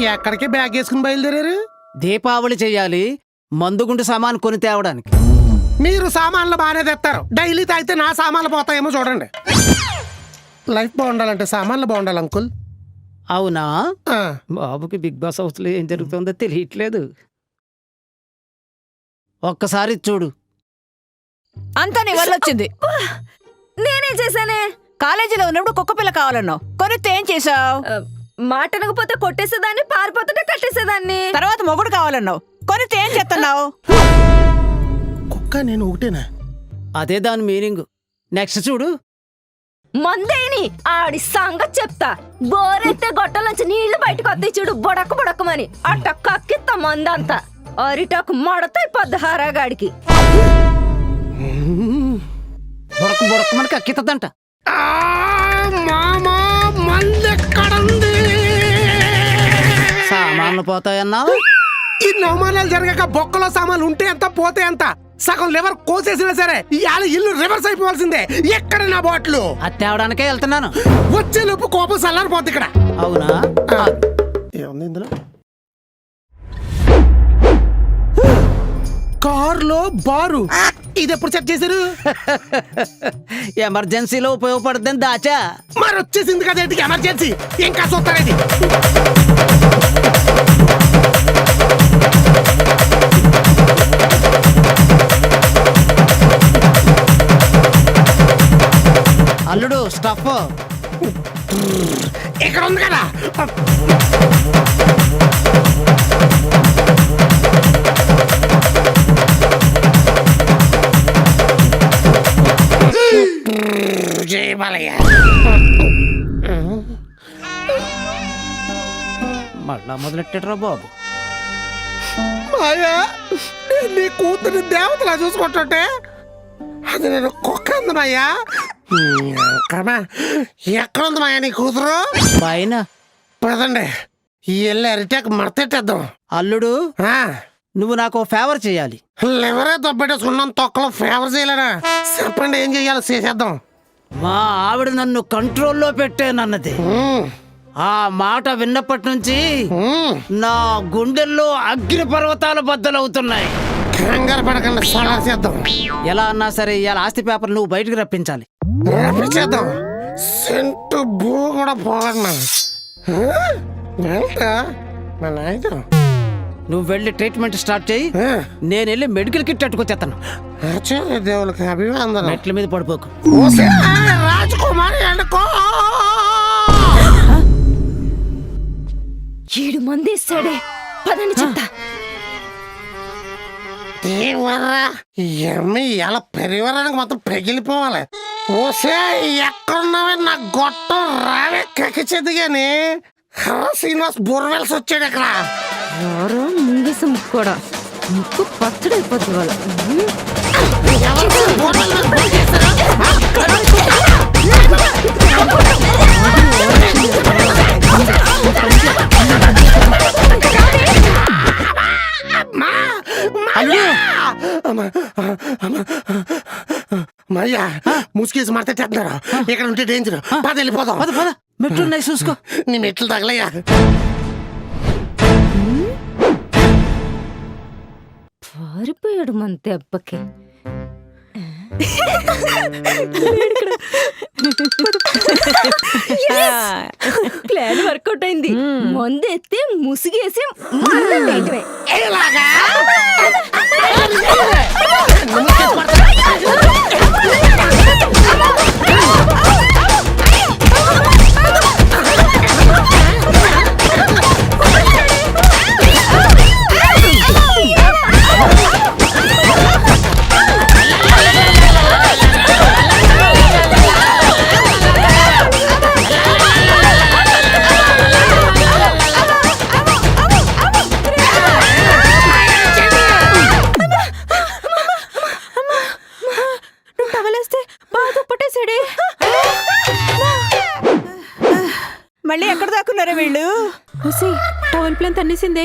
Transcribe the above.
ఎక్కడికి బ్యాగ్ వేసుకుని బయలుదేరారు? దీపావళి చెయ్యాలి మందుగుండు సామాన్ కొని తేవడానికి. మీరు సామాన్లు బాగానే తెస్తారు. డైలీ తాగితే నా సామాన్లు పోతాయేమో చూడండి. లైఫ్ బాగుండాలంటే సామాన్లు బాగుండాలి అంకుల్. అవునా? ఆ, బాబుకి బిగ్ బాస్ హౌస్లో ఏం జరుగుతుందో తెలియట్లేదు. ఒక్కసారి చూడు. అంతా నీ వల్ల వచ్చింది. నేనేం చేశానే? కాలేజీలో ఉన్నప్పుడు కుక్క పిల్ల కావాలన్నావు. కొనితే ఏం చేసావు ఆ, మాట వినకపోతే కొట్టేసేదాన్ని పారిపోతుంటే కట్టేసేదాన్ని. తర్వాత మొగుడు కావాలన్నావు. కొనితే ఏం చేస్తున్నావు? కుక్క నేను ఒకటేనా? అదే దాని మీనింగ్. నెక్స్ట్ చూడు. మందేని ఆడి సంగతి చెప్తా. బోరెత్తే గొట్టలోంచి నీళ్ళు బయటకు వస్తాయి చూడు బొడక బొడకమని. అట్ట కక్కిత్త మందంతా. అరిటాకు మడతాయి హారాగాడికి బుడక బుడక మనకి అక్కితదంట ఆ, మామా మందెక్కడుంది సామాన్లు పోతాయన్నా? ఇన్ని అవమానాలు జరగక బొక్కలో సామాన్లు ఉంటే ఎంత పోతే ఎంత? సగం లివర్ కోసేసినా సరే ఇవాళ ఇల్లు రివర్స్ అయిపోవాల్సిందే. ఎక్కడ నా బాట్లు. అది తేవడానికే వెళ్తున్నాను. వచ్చే లోపు కోపం చల్లారిపోద్ది ఇక్కడ. అవునా. ఏముంది ఇందులో? కారులో బారు. ఇది ఎప్పుడు చెక్ చేశారు? ఎమర్జెన్సీలో ఉపయోగపడుతుంది దాచా. మరి వచ్చేసింది కదా ఎమర్జెన్సీ. ఇంకా చూస్తారేది అల్లుడు స్టఫ్. ఇక్కడ ఉంది కదా. మళ్ళా మొదలెట్టారా బాబు? నీ కూతురు దేవతలా చూసుకుంటుంటే అది నేను కుక్క అందమయ్యా కమా ఎక్కడ ఉంది మాయా నీ కూతురు? పైన. పదండి. ఈ ఎల్లు అరిటాక్ మడతెట్టేద్దాం. అల్లుడు నువ్వు నాకు ఫేవర్ చేయాలి. లివరే దొబ్బెట్టేసుకున్నాం తొక్కలో ఫేవర్ చేయలేరా చెప్పండి ఏం చెయ్యాలో చేసేద్దాం. మా ఆవిడ నన్ను కంట్రోల్లో పెట్టానన్నది ఆ మాట విన్నప్పటి నుంచి నా గుండెల్లో అగ్ని పర్వతాలు బద్దలవుతున్నాయి. కంగారు పడకండి సలా చేద్దాం. ఎలా అన్నా సరే ఇవాళ ఆస్తి పేపర్ నువ్వు బయటకు రప్పించాలి. రప్పించేద్దాం సెంటు భూ కూడా పోగొన్నా వెళ్తా. మా నాయన నువ్వు వెళ్ళి ట్రీట్మెంట్ స్టార్ట్ చేయి. నేను వెళ్ళి మెడికల్ కిట్ అట్టుకొచ్చేస్తాను ఆచార్య దేవులకి అభివందనం. మెట్ల మీద పడిపోకు. ఓసే రాజకుమారి అనుకో ఏడు మంది ఇస్తాడే. పదండి చెప్తా. ఎలా పెరివరానికి మొత్తం పెగిలిపోవాలి. ఓసే ఎక్కడున్నావే నా గొట్టం రావే కక్కిచ్చేది గాని హర శ్రీనివాస్ బుర్రవెల్సి వచ్చాడు ఇక్కడ ఎవరో ముంగేసి ముక్కు కూడా ముక్కు పచ్చడైపోద్ది వాళ్ళ ఎవరు అమ్మా! అమ్మా! మాయా ముసుకేసి మడతెట్టేస్తున్నారు ఇక్కడ ఉంటే డేంజర్ పద వెళ్ళిపోదాం. పద పద. మెట్లు ఉన్నాయి చూసుకో. నీ మెట్లు తగలయ్యా. పారిపోయాడు మన దెబ్బకి. ప్లాన్ వర్కౌట్ అయింది. మందు ఎత్తే ముసిగేసి మళ్ళీ ఎక్కడ దాక్కున్నారా వీళ్ళు? Towel plan తన్నేసిందే.